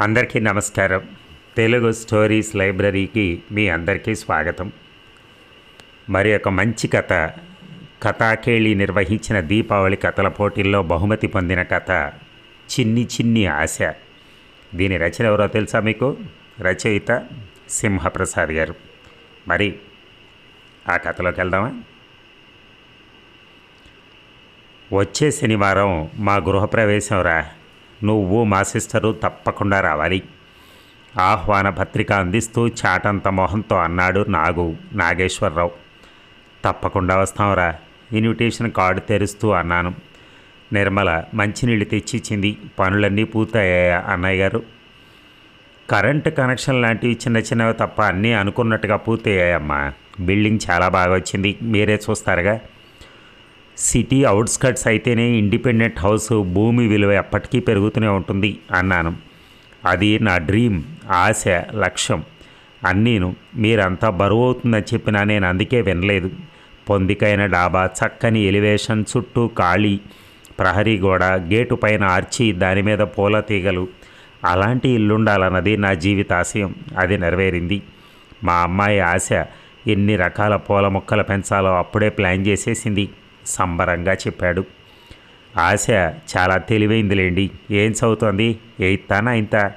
అందరికీ నమస్కారం. తెలుగు స్టోరీస్ లైబ్రరీకి మీ అందరికీ స్వాగతం. మరి ఒక మంచి కథ కథాకేళి నిర్వహించిన దీపావళి కథల పోటీల్లో బహుమతి పొందిన కథ చిన్ని చిన్ని ఆశ. దీని రచన ఎవరో తెలుసా మీకు? రచయిత సింహప్రసాద్ గారు. మరి ఆ కథలోకి వెళ్దామా? వచ్చే శనివారం మా గృహప్రవేశం రా. నువ్వు మా సిస్టరు తప్పకుండా రావాలి. ఆహ్వాన పత్రిక అందిస్తూ చాటంత మొహంతో అన్నాడు నాగు నాగేశ్వరరావు. తప్పకుండా వస్తాంరా ఇన్విటేషన్ కార్డు తెరుస్తూ అన్నాను. నిర్మల మంచినీళ్ళు తెచ్చిచ్చింది పనులన్నీ పూర్తయ్యాయా అన్నయ్య గారు? కరెంటు కనెక్షన్ లాంటివి చిన్న చిన్నవి తప్ప అన్నీ అనుకున్నట్టుగా పూర్తయ్యాయమ్మా. బిల్డింగ్ చాలా బాగా వచ్చింది మీరే చూస్తారుగా. సిటీ అవుట్స్కట్స్ అయితేనే ఇండిపెండెంట్ హౌస్ భూమి విలువ ఎప్పటికీ పెరుగుతూనే ఉంటుంది అన్నాను. అది నా డ్రీమ్ ఆశ లక్ష్యం. అన్నీను మీరంతా బరువు అవుతుందని చెప్పినా నేను అందుకే వినలేదు. పొందికైన డాబా చక్కని ఎలివేషన్ చుట్టూ ఖాళీ ప్రహరీ గోడ గేటు పైన ఆర్చి దాని మీద పూల తీగలు. అలాంటి ఇల్లుండాలన్నది నా జీవితాశయం. అది నెరవేరింది. మా అమ్మాయి ఆశ ఎన్ని రకాల పూల మొక్కలు పెంచాలో అప్పుడే ప్లాన్ చేసేసింది. సంబరంగా చెప్పాడు. ఆశ చాలా తెలివైందిలేండి. ఏం చదువుతోంది? ఎయిత్ ఇంత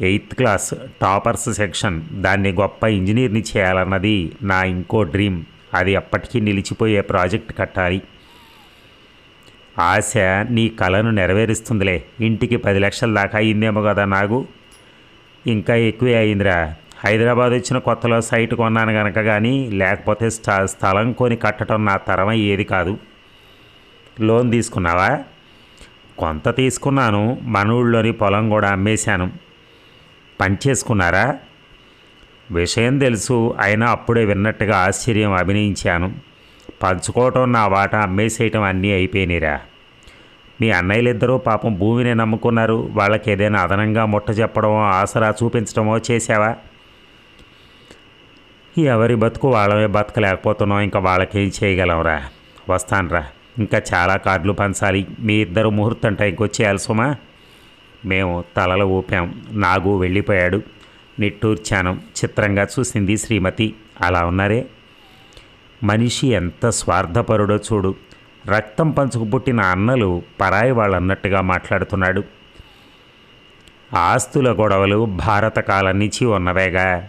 ఎయిత్ క్లాస్ టాపర్స్ సెక్షన్. దాన్ని గొప్ప ఇంజనీర్ని చేయాలన్నది నా ఇంకో డ్రీమ్. అది ఎప్పటికీ నిలిచిపోయే ప్రాజెక్ట్ కట్టాలి. ఆశ నీ కళను నెరవేరుస్తుందిలే. ఇంటికి పది లక్షల దాకా అయిందేమో కదా నాకు ఇంకా ఎక్కువే అయిందిరా. హైదరాబాద్ వచ్చిన కొత్తలో సైట్ కొన్నాను కనుక కానీ లేకపోతే స్థ స్థలం కొని కట్టడం నా తరం ఏది కాదు. లోన్ తీసుకున్నావా? కొంత తీసుకున్నాను మన పొలం కూడా అమ్మేశాను. పనిచేసుకున్నారా విషయం తెలుసు అయినా అప్పుడే విన్నట్టుగా ఆశ్చర్యం అభినయించాను. పంచుకోవటం నా వాటా అమ్మేసేయటం అన్నీ అయిపోయినాయిరా. మీ అన్నయ్యలిద్దరూ పాపం భూమిని నమ్ముకున్నారు వాళ్ళకి ఏదైనా అదనంగా ముట్ట చెప్పడమో ఆసరా చూపించడమో చేశావా? ఎవరి బతుకు వాళ్ళమే బతకలేకపోతున్నాం ఇంకా వాళ్ళకేం చేయగలంరా? వస్తానురా. ఇంకా చాలా కార్డులు పంచాలి. మీ ఇద్దరు ముహూర్తం టైంకి వచ్చేయాలి సుమా. మేము తలలు ఊపాం. నాగు వెళ్ళిపోయాడు. నిట్టూర్చాను. చిత్రంగా చూసింది శ్రీమతి. అలా ఉన్నారే? మనిషి ఎంత స్వార్థపరుడో చూడు. రక్తం పంచుకు పుట్టిన అన్నలు పరాయి వాళ్ళన్నట్టుగా మాట్లాడుతున్నాడు. ఆస్తుల గొడవలు భారత కాలం నుంచి ఉన్నవేగా.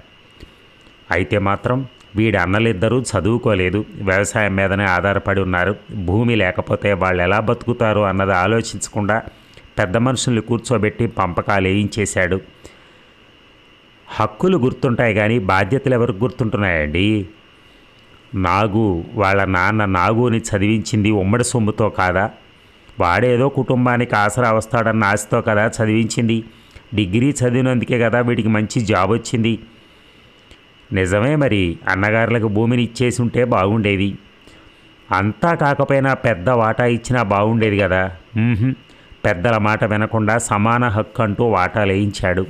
అయితే మాత్రం వీడి అన్నలిద్దరూ చదువుకోలేదు. వ్యవసాయం మీదనే ఆధారపడి ఉన్నారు. భూమి లేకపోతే వాళ్ళు ఎలా బతుకుతారు అన్నది ఆలోచించకుండా పెద్ద మనుషుల్ని కూర్చోబెట్టి పంపకాలు వేయించేశాడు. హక్కులు గుర్తుంటాయి కానీ బాధ్యతలు ఎవరికి గుర్తుంటున్నాయండి? నాగు వాళ్ళ నాన్న నాగుని చదివించింది ఉమ్మడి సొమ్ముతో కాదా? వాడేదో కుటుంబానికి ఆసరా వస్తాడన్న ఆశతో కదా చదివించింది. డిగ్రీ చదివినందుకే కదా వీడికి మంచి జాబ్ వచ్చింది నిజమే మరి. అన్నగారులకు భూమిని ఇచ్చేసి ఉంటే బాగుండేది. అంతా కాకపోయినా పెద్ద వాటా ఇచ్చినా బాగుండేది కదా పెద్దల మాట వినకుండా సమాన హక్కు అంటూ వాటా లేయించాడు.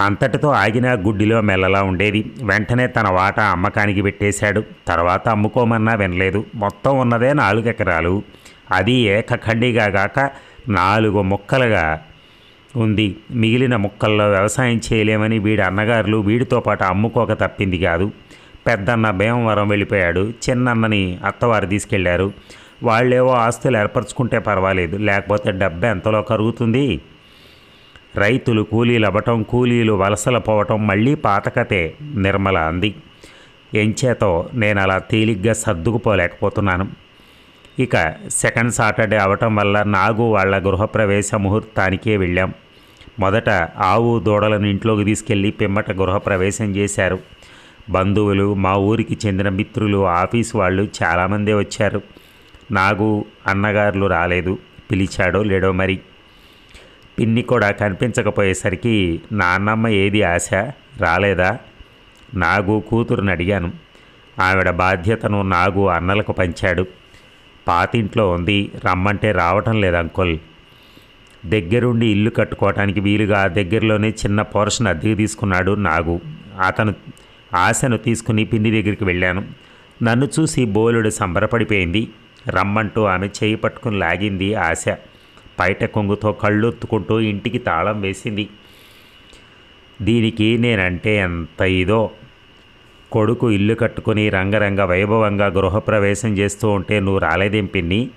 అంతటితో ఆగిన గుడ్డిలో మెల్లలా ఉండేది. వెంటనే తన వాటా అమ్మకానికి పెట్టేశాడు. తర్వాత అమ్ముకోమన్నా వినలేదు. మొత్తం ఉన్నదే నాలుగు ఎకరాలు. అది ఏకఖండిగా గాక నాలుగు ముక్కలుగా ఉంది. మిగిలిన ముక్కల్లో వ్యవసాయం చేయలేమని వీడి అన్నగారులు వీడితో పాటు అమ్ముకోక తప్పింది కాదు. పెద్దన్న భీమవరం వెళ్ళిపోయాడు. చిన్నన్నని అత్తవారు తీసుకెళ్ళారు. వాళ్ళేవో ఆస్తులు ఏర్పరచుకుంటే పర్వాలేదు. లేకపోతే డబ్బు ఎంతలో కరుగుతుంది? రైతులు కూలీలు అవ్వటం కూలీలు వలసల పోవటం మళ్ళీ పాతకతే నిర్మల అంది. ఎంచేతో నేను అలా తేలిగ్గా సర్దుకుపోలేకపోతున్నాను. ఇక సెకండ్ సాటర్డే అవటం వల్ల నాగు వాళ్ళ గృహప్రవేశ ముహూర్తానికే వెళ్ళాం. మొదట ఆవు దూడలను ఇంట్లోకి తీసుకెళ్ళి పిమ్మట గృహప్రవేశం చేశారు. బంధువులు మా ఊరికి చెందిన మిత్రులు ఆఫీసు వాళ్ళు చాలామందే వచ్చారు. నాగు అన్నగారులు రాలేదు. పిలిచాడో లేడో మరి. పిన్ని కూడా కనిపించకపోయేసరికి నాన్నమ్మ ఏది ఆశ? రాలేదా? నాగు కూతురుని అడిగాను. ఆవిడ బాధ్యతను నాగు అన్నలకు పంచాడు. పాతింట్లో ఉంది. రమ్మంటే రావటం లేదు అంకుల్. దగ్గరుండి ఇల్లు కట్టుకోవటానికి వీలుగా దగ్గరలోనే చిన్న పోర్షన్ అద్దెకు తీసుకున్నాడు నాగు. అతను ఆశను తీసుకుని పిన్ని దగ్గరికి వెళ్ళాను. నన్ను చూసి బోలుడు సంబరపడిపోయింది. రమ్మంటూ ఆమె చేయి పట్టుకుని లాగింది ఆశ. బయట కొంగుతో కళ్ళొత్తుకుంటూ ఇంటికి తాళం వేసింది. దీనికి నేనంటే ఎంత ఇదో? కొడుకు ఇల్లు కట్టుకుని రంగరంగ వైభవంగా గృహప్రవేశం చేస్తూ ఉంటే నువ్వు రాలేదేం పిన్ని?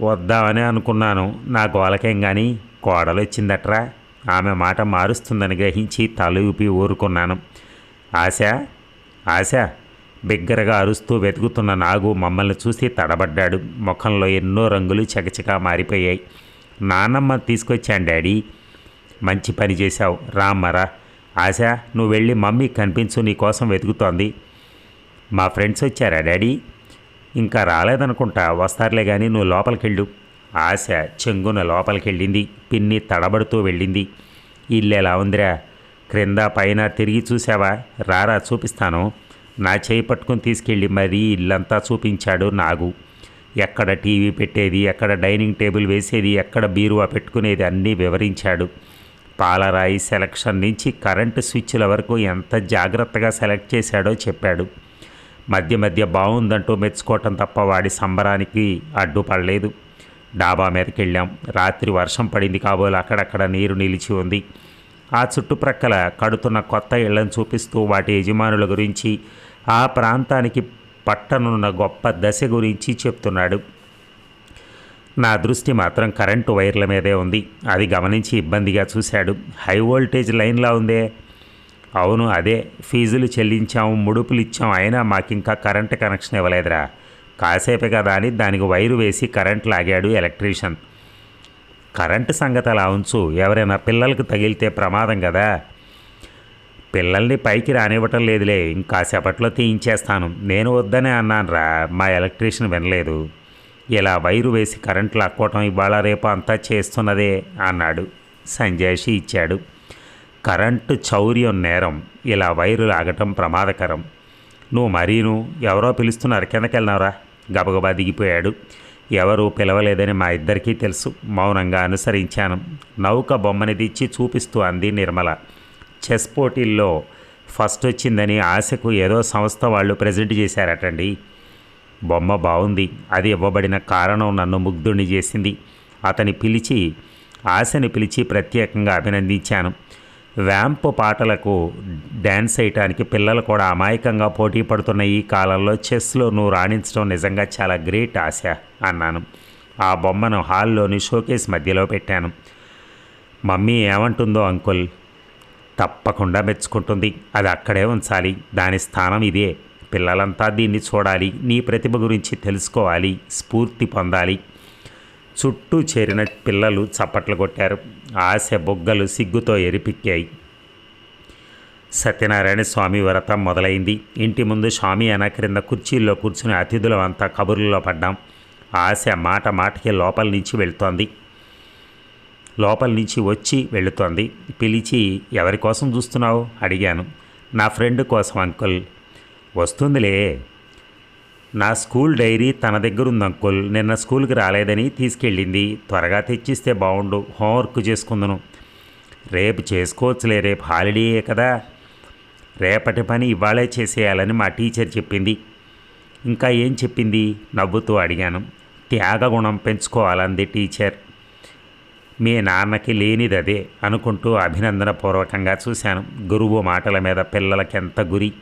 వద్దామని అనుకున్నాను. నా గోలకేం కానీ కోడలు వచ్చిందట్రా ఆమె మాట మారుస్తుందని గ్రహించి తల ఊపి ఊరుకున్నాను. ఆశ? ఆశ? బిగ్గరగా అరుస్తూ వెతుకుతున్న నాగు మమ్మల్ని చూసి తడబడ్డాడు. ముఖంలో ఎన్నో రంగులు చకచకా మారిపోయాయి. నానమ్మ తీసుకొచ్చాను డాడీ. మంచి పని చేశావు. రామ్మరా. ఆశ నువ్వు వెళ్ళి మమ్మీ కనిపించు నీకోసం వెతుకుతోంది. మా ఫ్రెండ్స్ వచ్చారా డాడీ? ఇంకా రాలేదనుకుంటా వస్తారులే కానీ నువ్వు లోపలికెళ్ళు. ఆశ చెంగున లోపలికెళ్ళింది పిన్ని తడబడుతూ వెళ్ళింది. ఇల్లు ఉందిరా? క్రింద పైన తిరిగి చూసావా రారా చూపిస్తాను. నా చేయి పట్టుకుని తీసుకెళ్ళి మరీ ఇల్లంతా చూపించాడు నాగు. ఎక్కడ టీవీ పెట్టేది ఎక్కడ డైనింగ్ టేబుల్ వేసేది ఎక్కడ బీరువా పెట్టుకునేది అన్నీ వివరించాడు. పాలరాయి సెలక్షన్ నుంచి కరెంటు స్విచ్ల వరకు ఎంత జాగ్రత్తగా సెలెక్ట్ చేశాడో చెప్పాడు. మధ్య మధ్య బాగుందంటూ మెచ్చుకోవటం తప్ప వాడి సంబరానికి అడ్డుపడలేదు. డాబా మీదకి వెళ్ళాం రాత్రి వర్షం పడింది కాబోలు అక్కడక్కడ నీరు నిలిచి ఉంది. ఆ చుట్టుప్రక్కల కడుతున్న కొత్త ఇళ్ళను చూపిస్తూ వాటి యజమానుల గురించి ఆ ప్రాంతానికి పట్టనున్న గొప్ప దశ గురించి చెప్తున్నాడు. నా దృష్టి మాత్రం కరెంటు వైర్ల మీదే ఉంది. అది గమనించి ఇబ్బందిగా చూశాడు. హై వోల్టేజ్ లైన్లా ఉందే. అవును అదే. ఫీజులు చెల్లించాం ముడుపులు ఇచ్చాం అయినా మాకింకా కరెంటు కనెక్షన్ ఇవ్వలేదురా. కాసేపే కదా అని దానికి వైరు వేసి కరెంట్ లాగాడు ఎలక్ట్రీషియన్. కరెంటు సంగతి అలా ఉంచు ఎవరైనా పిల్లలకు తగిలితే ప్రమాదం కదా పిల్లల్ని పైకి రానివ్వటం లేదులే ఇంకాసేపట్లో తీయించేస్తాను. నేను వద్దనే అన్నాను రా మా ఎలక్ట్రీషియన్ వినలేదు. ఇలా వైరు వేసి కరెంట్ లాక్కోవటం ఇవాళ రేపు అంతా చేస్తున్నదే అన్నాడు. సంజయ్ ఇచ్చాడు. కరెంటు చౌర్యం నేరం. ఇలా వైరు లాగటం ప్రమాదకరం. నువ్వు మరీను ఎవరో పిలుస్తున్నారు. కిందకెళ్ళినావురా గబగబా దిగిపోయాడు. ఎవరు పిలవలేదని మా ఇద్దరికీ తెలుసు. మౌనంగా అనుసరించాను. నౌక బొమ్మని తెచ్చి చూపిస్తూ అంది నిర్మల. చెస్ పోటీల్లో ఫస్ట్ వచ్చిందని ఆశకు ఏదో సంస్థ వాళ్ళు ప్రజెంట్ చేశారటండి. బొమ్మ బాగుంది అది ఇవ్వబడిన కారణం నన్ను ముగ్ధుణ్ణి చేసింది. అతని పిలిచి ఆశని పిలిచి ప్రత్యేకంగా అభినందించాను. వ్యాంప్ పాటలకు డ్యాన్స్ చేయటానికి పిల్లలు కూడా అమాయకంగా పోటీ పడుతున్న ఈ కాలంలో చెస్లో నువ్వు రాణించడం నిజంగా చాలా గ్రేట్ ఆశ అన్నాను. ఆ బొమ్మను హాల్లోని షోకేస్ మధ్యలో పెట్టాను. మమ్మీ ఏమంటుందో అంకుల్? తప్పకుండా మెచ్చుకుంటుంది. అది అక్కడే ఉంచాలి. దాని స్థానం ఇదే. పిల్లలంతా దీన్ని చూడాలి. నీ ప్రతిభ గురించి తెలుసుకోవాలి. స్ఫూర్తి పొందాలి. చుట్టూ చేరిన పిల్లలు చప్పట్లు కొట్టారు. ఆశ బుగ్గలు సిగ్గుతో ఎరిపిక్కాయి. సత్యనారాయణ స్వామి వ్రతం మొదలైంది. ఇంటి ముందు స్వామి అన క్రింద కుర్చీల్లో కూర్చుని అతిథులం అంతా కబుర్లలో పడ్డాం. ఆశ మాట మాటకి లోపల నుంచి వెళుతోంది. లోపల నుంచి వచ్చి వెళుతోంది. పిలిచి ఎవరి కోసం చూస్తున్నావు? అడిగాను. నా ఫ్రెండ్ కోసం అంకుల్. వస్తుందిలే. నా స్కూల్ డైరీ తన దగ్గర ఉంది అంకుల్. నిన్న స్కూల్కి రాలేదని తీసుకెళ్ళింది. త్వరగా తెచ్చిస్తే బాగుండు హోంవర్క్ చేసుకుందును. రేపు చేసుకోవచ్చులే. రేపు హాలిడేయే కదా. రేపటి పని ఇవాళే చేసేయాలని మా టీచర్ చెప్పింది. ఇంకా ఏం చెప్పింది? నవ్వుతూ అడిగాను. త్యాగగుణం పెంచుకోవాలంది టీచర్. మీ నాన్నకి లేనిది అదే అనుకుంటూ అభినందన పూర్వకంగా చూశాను. గురువు మాటల మీద పిల్లలకెంత గురి?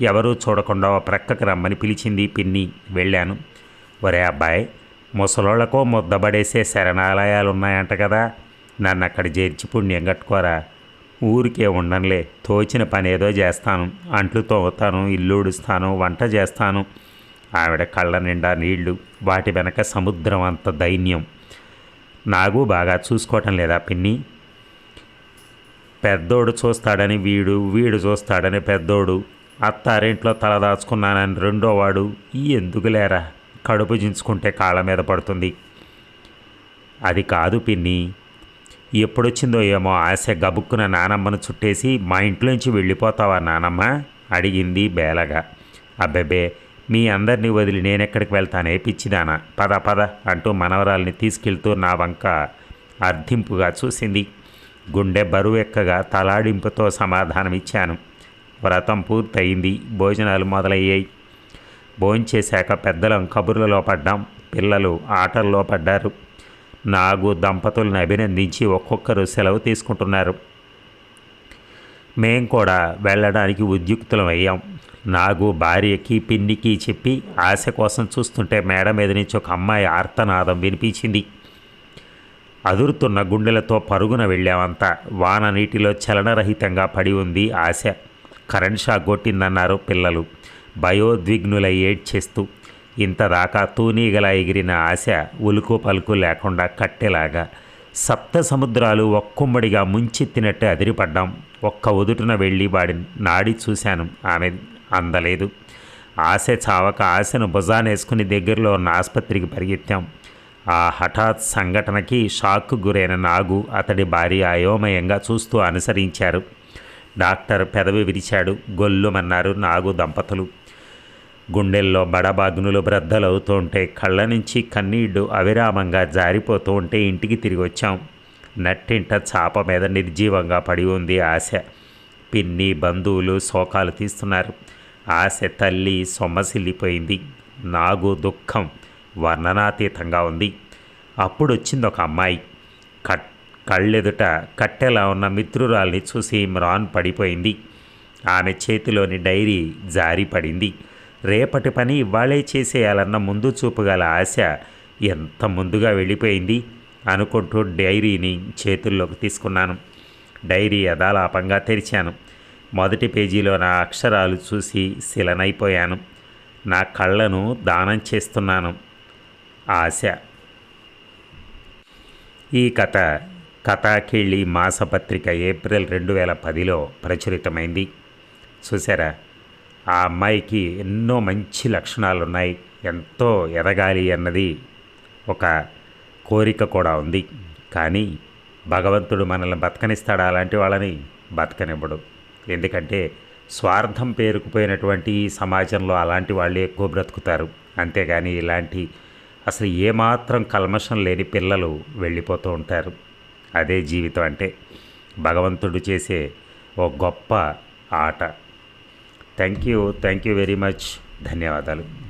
ఎవరూ చూడకుండా ఓ ప్రక్కకి రమ్మని పిలిచింది పిన్ని. వెళ్ళాను. ఒరే అబ్బాయి ముసలోళ్ళకో ముద్దబడేసే శరణాలయాలు ఉన్నాయంట కదా. నన్ను అక్కడ చేర్చి పుణ్యం కట్టుకోరా. ఊరికే ఉండంలే తోచిన పని ఏదో చేస్తాను. అంట్లు తోగుతాను ఇల్లు ఊడుస్తాను వంట చేస్తాను. ఆవిడ కళ్ళ నిండా నీళ్ళు వాటి వెనక సముద్రం అంత దైన్యం. నాగు బాగా చూసుకోవటం లేదా పిన్ని? పెద్దోడు చూస్తాడని వీడు వీడు చూస్తాడని పెద్దోడు. అత్తారింట్లో తలదాచుకున్నానని రెండోవాడు ఈ ఎందుకు లేరా? కడుపు జించుకుంటే కాళ్ళ మీద పడుతుంది. అది కాదు పిన్ని. ఎప్పుడొచ్చిందో ఏమో ఆశ గబుక్కున నానమ్మను చుట్టేసి మా ఇంట్లోంచి వెళ్ళిపోతావా నానమ్మ? అడిగింది బేలగా. అబ్బెబే మీ అందరినీ వదిలి నేనెక్కడికి వెళ్తానే పిచ్చిదానా? పద పద అంటూ మనవరాల్ని తీసుకెళ్తూ నా వంక అర్థింపుగా చూసింది. గుండె బరువెక్కగా తలాడింపుతో సమాధానమిచ్చాను. వ్రతం పూర్తయింది. భోజనాలు మొదలయ్యాయి. భోంచేశాక పెద్దలం కబుర్లలో పడ్డాం. పిల్లలు ఆటల్లో పడ్డారు. నాగు దంపతులను అభినందించి ఒక్కొక్కరు సెలవు తీసుకుంటున్నారు. మేం కూడా వెళ్ళడానికి ఉద్యుక్తులం అయ్యాం. నాగు భార్యకి పిన్నికి చెప్పి ఆశ కోసం చూస్తుంటే మేడ మీద నుంచి ఒక అమ్మాయి ఆర్తనాదం వినిపించింది. అదురుతున్న గుండెలతో పరుగున వెళ్ళామంతా. వాన నీటిలో చలనరహితంగా పడి ఉంది ఆశ. కరెంట్ షాక్ కొట్టిందన్నారు పిల్లలు. భయోద్విగ్నులై ఏడ్చేస్తూ ఇంతదాకా తూనీగలా ఎగిరిన ఆశ ఉలుకు పలుకు లేకుండా కట్టెలాగా సప్త సముద్రాలు ఒక్కుమ్మడిగా ముంచెత్తినట్టు అదిరిపడ్డాం. ఒక్క ఒదుటున వెళ్ళి వాడి నాడి చూశాను. ఆమె అందలేదు. ఆశ చావక ఆశను భుజానేసుకుని దగ్గరలో ఉన్న ఆసుపత్రికి పరిగెత్తాం. ఆ హఠాత్ సంఘటనకి షాక్ గురైన నాగు అతడి భార్య అయోమయంగా చూస్తూ అనుసరించారు. డాక్టర్ పెదవి విరిచాడు. గొల్లుమన్నారు నాగు దంపతులు. గుండెల్లో బడబాగ్నులు బ్రద్దలవుతుంటే కళ్ళ నుంచి కన్నీళ్ళు అవిరామంగా జారిపోతూ ఉంటే ఇంటికి తిరిగి వచ్చాం. నట్టింట చాప మీద నిర్జీవంగా పడి ఉంది ఆశ. పిన్ని బంధువులు శోకాలు తీస్తున్నారు. ఆశ తల్లి సొమ్మసిల్లిపోయింది. నాగు దుఃఖం వర్ణనాతీతంగా ఉంది. అప్పుడు వచ్చింది ఒక అమ్మాయి. కట్ కళ్ళెదుట కట్టెలా ఉన్న మిత్రురాల్ని చూసి మ్రాన్ పడిపోయింది. ఆమె చేతిలోని డైరీ జారి పడింది. రేపటి పని ఇవాళే చేసేయాలన్న ముందు చూపుగల ఆశ ఎంత ముందుగా వెళ్ళిపోయింది అనుకుంటూ డైరీని చేతుల్లోకి తీసుకున్నాను. డైరీ యథాలాపంగా తెరిచాను. మొదటి పేజీలో నా అక్షరాలు చూసి శిలనైపోయాను. నా కళ్ళను దానం చేస్తున్నాను. ఆశ. ఈ కథ కథాకేళి మాసపత్రిక ఏప్రిల్ రెండు వేల పదిలో ప్రచురితమైంది. చూసారా ఆ అమ్మాయికి ఎన్నో మంచి లక్షణాలు ఉన్నాయి ఎంతో ఎదగాలి అన్నది ఒక కోరిక కూడా ఉంది. కానీ భగవంతుడు మనల్ని బతకనిస్తాడు? అలాంటి వాళ్ళని బతకనివ్వడు. ఎందుకంటే స్వార్థం పేరుకుపోయినటువంటి ఈ సమాజంలో అలాంటి వాళ్ళే ఎక్కువ బ్రతుకుతారు అంతేగాని ఇలాంటి అసలు ఏమాత్రం కల్మషం లేని పిల్లలు వెళ్ళిపోతూ ఉంటారు. అదే జీవితం అంటే భగవంతుడు చేసే ఓ గొప్ప ఆట. Thank you thank you very much. ధన్యవాదాలు.